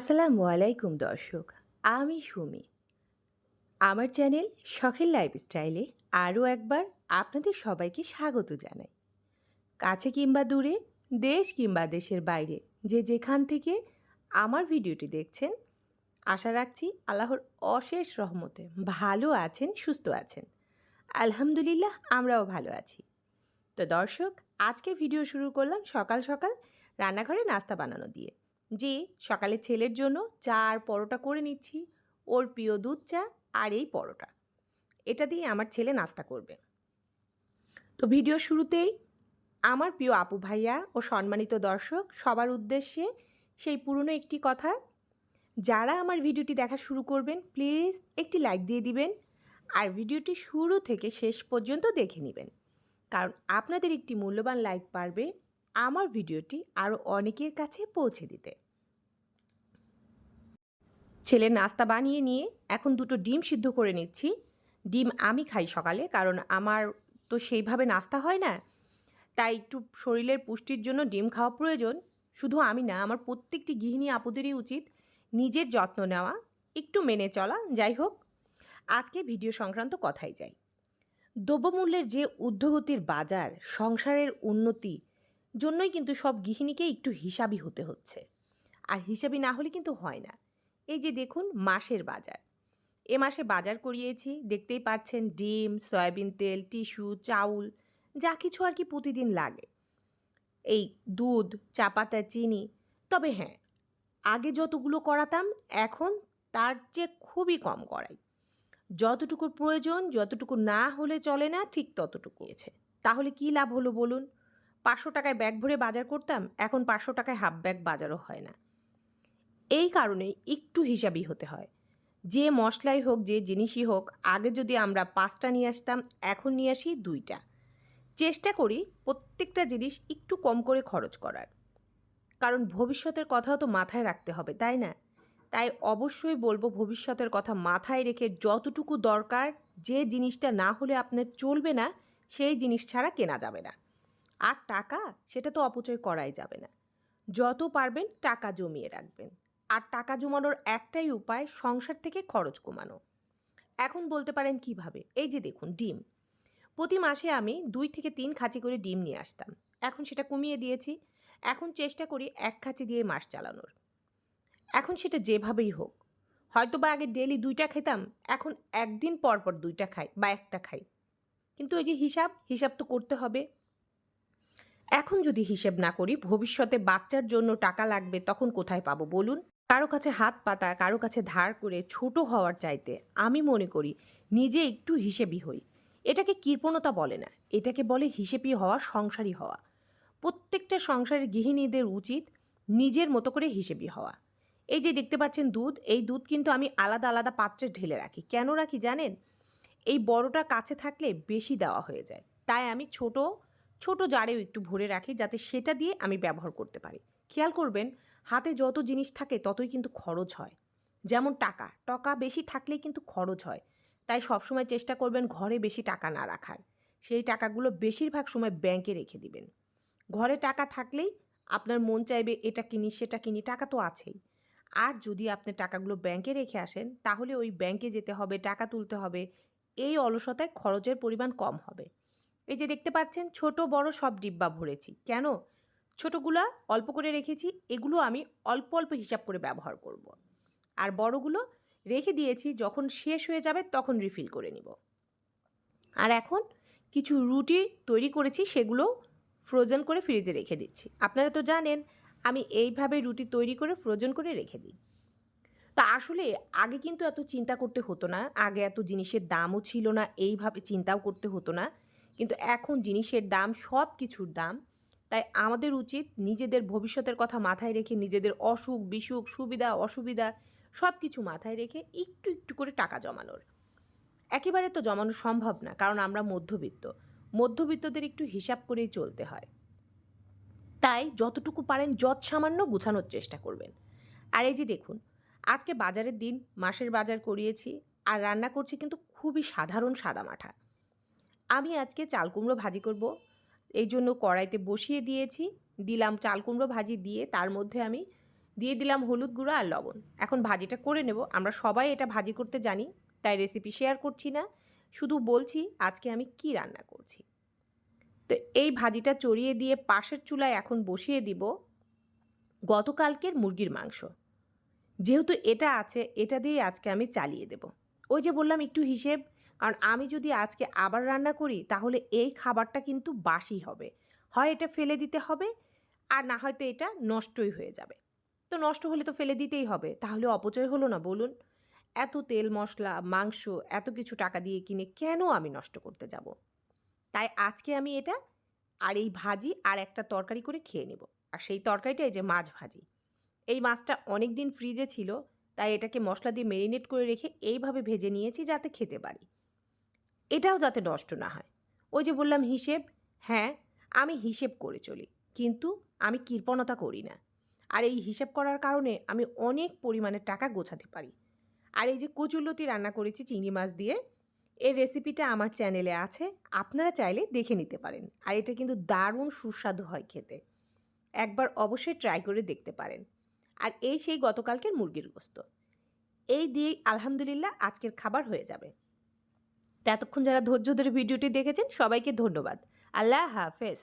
আসসালামু আলাইকুম দর্শক, আমি সুমি। আমার চ্যানেল শখের লাইফস্টাইলে আরও একবার আপনাদের সবাইকে স্বাগত জানাই। কাছে কিংবা দূরে, দেশ কিংবা দেশের বাইরে, যে যেখান থেকে আমার ভিডিওটি দেখছেন, আশা রাখছি আল্লাহর অশেষ রহমতে ভালো আছেন, সুস্থ আছেন। আলহামদুলিল্লাহ, আমরাও ভালো আছি। তো দর্শক, আজকে ভিডিও শুরু করলাম সকাল সকাল রান্নাঘরে নাস্তা বানানো দিয়ে। যে সকালে ছেলের জন্য চা আর পরোটা করে নিচ্ছি। ওর প্রিয় দুধ চা আর এই পরোটা। এটা দিয়ে আমার ছেলে নাস্তা করবে। তো ভিডিও শুরুতেই আমার প্রিয় আপু ভাইয়া ও সম্মানিত দর্শক সবার উদ্দেশ্যে সেই পুরনো একটি কথা। যারা আমার ভিডিওটি দেখা শুরু করবেন, প্লিজ একটি লাইক দিয়ে দিবেন আর ভিডিওটি শুরু থেকে শেষ পর্যন্ত দেখে নেবেন। কারণ আপনাদের একটি মূল্যবান লাইক পারবে আমার ভিডিওটি আরও অনেকের কাছে পৌঁছে দিতে। ছেলের নাস্তা বানিয়ে নিয়ে এখন দুটো ডিম সিদ্ধ করে নিচ্ছি। ডিম আমি খাই সকালে, কারণ আমার তো সেইভাবে নাস্তা হয় না। তাই একটু শরীরের পুষ্টির জন্য ডিম খাওয়া প্রয়োজন। শুধু আমি না, আমার প্রত্যেকটি গৃহিণী আপুদেরই উচিত নিজের যত্ন নেওয়া, একটু মেনে চলা। যাই হোক, আজকে ভিডিও সংক্রান্ত কথাই যাই। দ্রব্যমূল্যের যে ঊর্ধ্বগতির বাজার, সংসারের উন্নতি জন্যই কিন্তু সব গৃহিণীকে একটু হিসাবি হতে হচ্ছে। আর হিসাবি না হলে কিন্তু হয় না। এই যে দেখুন, মাসের বাজার। এ মাসে বাজার করিয়েছি, দেখতেই পাচ্ছেন ডিম, সয়াবিন তেল, টিস্যু, চাউল, যা কিছু আর কি প্রতিদিন লাগে। এই দুধ, চা পাতা, চিনি, তবে হ্যাঁ আগে যতগুলো করাতাম, এখন তার চেয়ে খুবই কম করাই। যতটুকু প্রয়োজন, যতটুকু না হলে চলে না, ঠিক ততটুকু এছে তাহলে কি লাভ হলো বলুন? পাঁচশো টাকায় ব্যাগ ভরে বাজার করতাম, এখন পাঁচশো টাকায় হাফ ব্যাগ বাজারও হয় না। এই কারণে একটু হিসাবই হতে হয়। যে মশলাই হোক, যে জিনিসই হোক, আগে যদি আমরা পাঁচটা নিয়ে আসতাম, এখন নিয়ে আসি দুইটা। চেষ্টা করি প্রত্যেকটা জিনিস একটু কম করে খরচ করার। কারণ ভবিষ্যতের কথাও তো মাথায় রাখতে হবে, তাই না? তাই অবশ্যই বলব ভবিষ্যতের কথা মাথায় রেখে যতটুকু দরকার, যে জিনিসটা না হলে আপনার চলবে না, সেই জিনিস ছাড়া কেনা যাবে না। আর টাকা সেটা তো অপচয় করাই যাবে না। যত পারবেন টাকা জমিয়ে রাখবেন। আর টাকা জমানোর একটাই উপায় সংসার থেকে খরচ কমানো। এখন বলতে পারেন কীভাবে? এই যে দেখুন, ডিম। প্রতি মাসে আমি দুই থেকে তিন খাঁচি করে ডিম নিয়ে আসতাম। এখন সেটা কমিয়ে দিয়েছি। এখন চেষ্টা করি এক খাঁচি দিয়ে মাস চালানোর। এখন সেটা যেভাবেই হোক। হয়তো বা আগে ডেলি দুইটা খেতাম, এখন একদিন পর পর দুইটা খাই বা একটা খাই। কিন্তু এই যে হিসাব হিসাব তো করতে হবে। এখন যদি হিসেব না করি, ভবিষ্যতে বাচ্চার জন্য টাকা লাগবে তখন কোথায় পাবো বলুন? কারও কাছে হাত পাতা, কারও কাছে ধার করে ছোট হওয়ার চাইতে আমি মনে করি নিজে একটু হিসেবি হই। এটাকে কৃপণতা বলে না, এটাকে বলে হিসেবি হওয়া সংসারী হওয়া। প্রত্যেকটা সংসারের গৃহিণীদের উচিত নিজের মতো করে হিসেবি হওয়া। এই যে দেখতে পাচ্ছেন দুধ, এই দুধ কিন্তু আমি আলাদা আলাদা পাত্রে ঢেলে রাখি। কেন রাখি জানেন? এই বড়টা কাছে থাকলে বেশি দেওয়া হয়ে যায়। তাই আমি ছোট ছোট জারেও একটু ভরে রাখি যাতে সেটা দিয়ে আমি ব্যবহার করতে পারি। খেয়াল করবেন, হাতে যত জিনিস থাকে ততই কিন্তু খরচ হয়। যেমন টাকা টাকা বেশি থাকলেই কিন্তু খরচ হয়। তাই সবসময় চেষ্টা করবেন ঘরে বেশি টাকা না রাখার। সেই টাকাগুলো বেশিরভাগ সময় ব্যাংকে রেখে দিবেন। ঘরে টাকা থাকলেই আপনার মন চাইবে, এটা কিনি, সেটা কিনি। টাকা তো আছেই। আর যদি আপনি টাকাগুলো ব্যাংকে রেখে আসেন, তাহলে ওই ব্যাংকে যেতে হবে, টাকা তুলতে হবে। এই অলসতায় খরচের পরিমাণ কম হবে। এই যে দেখতে পাচ্ছেন, ছোট, বড় সব ডিব্বা ভরেছি। কেন? ছোটগুলা অল্প করে রেখেছি, এগুলো আমি অল্প অল্প হিসাব করে ব্যবহার করব। আর বড়গুলো রেখে দিয়েছি, যখন শেষ হয়ে যাবে তখন রিফিল করে নিব। আর এখন কিছু রুটি তৈরি করেছি, সেগুলো ফ্রোজেন করে ফ্রিজে রেখে দিচ্ছি। আপনারা তো জানেন, আমি এইভাবে রুটি তৈরি করে ফ্রোজেন করে রেখে দিই। তা আসলে আগে কিন্তু এত চিন্তা করতে হতো না, আগে এত জিনিসের দামও ছিল না, এইভাবে চিন্তাও করতে হতো না। কিন্তু এখন জিনিসের দাম সব কিছুর দাম, তাই আমাদের উচিত নিজেদের ভবিষ্যতের কথা মাথায় রেখে নিজেদের অসুখ, বিসুখ, সুবিধা, অসুবিধা সব কিছু মাথায় রেখে একটু একটু করে টাকা জমানোর। একেবারে তো জমানো সম্ভব না, কারণ আমরা মধ্যবিত্ত। মধ্যবিত্তদের একটু হিসাব করেই চলতে হয়। তাই যতটুকু পারেন যত সামান্য গুছানোর চেষ্টা করবেন। আর এই যে দেখুন, আজকে বাজারের দিন, মাসের বাজার করিয়েছি, আর রান্না করছি কিন্তু খুবই সাধারণ সাদামাঠা আমি আজকে চাল কুমড়ো ভাজি করব। এই জন্য কড়াইতে বসিয়ে দিয়েছি। দিলাম চাল কুমড়ো ভাজি দিয়ে তার মধ্যে আমি দিয়ে দিলাম হলুদ গুঁড়ো আর লবণ। এখন ভাজিটা করে নেব। আমরা সবাই এটা ভাজি করতে জানি, তাই রেসিপি শেয়ার করছি না। শুধু বলছি আজকে আমি কি রান্না করছি। তো এই ভাজিটা চড়িয়ে দিয়ে পাশের চুলায় এখন বসিয়ে দিব গতকালকের মুরগির মাংস। যেহেতু এটা আছে, এটা দিয়ে আজকে আমি চালিয়ে দেব। ওই যে বললাম, একটু হিসেব কারণ আমি যদি আজকে আবার রান্না করি, তাহলে এই খাবারটা কিন্তু বাসি হবে। হয় এটা ফেলে দিতে হবে, আর না হয়তো এটা নষ্টই হয়ে যাবে। তো নষ্ট হলে তো ফেলে দিতেই হবে, তাহলে অপচয় হলো না, বলুন। এত তেল, মশলা, মাংস, এত কিছু টাকা দিয়ে কিনে কেন আমি নষ্ট করতে যাব? তাই আজকে আমি এটা আর এই ভাজি আর একটা তরকারি করে খেয়ে নেব। আর সেই তরকারিটা এই যে মাছ ভাজি। এই মাছটা অনেক দিন ফ্রিজে ছিল, তাই এটাকে মশলা দিয়ে মেরিনেট করে রেখে এইভাবে ভেজে নিয়েছি যাতে খেতে পারি। এটাও যাতে নষ্ট না হয়। ওই যে বললাম হিসেব হ্যাঁ আমি হিসেব করে চলি, কিন্তু আমি কৃপণতা করি না। আর এই হিসেব করার কারণে আমি অনেক পরিমাণে টাকা গোছাতে পারি। আর এই যে কচুরলতি রান্না করেছি চিংড়ি মাছ দিয়ে, এর রেসিপিটা আমার চ্যানেলে আছে, আপনারা চাইলে দেখে নিতে পারেন। আর এটা কিন্তু দারুণ সুস্বাদু হয় খেতে। একবার অবশ্যই ট্রাই করে দেখতে পারেন। আর এই সেই গতকালকের মুরগির গোস্ত। এই দিয়েই আলহামদুলিল্লাহ আজকের খাবার হয়ে যাবে। এতক্ষণ যারা ধৈর্য ধরে ভিডিওটি দেখেছেন সবাইকে ধন্যবাদ। আল্লাহ হাফেজ।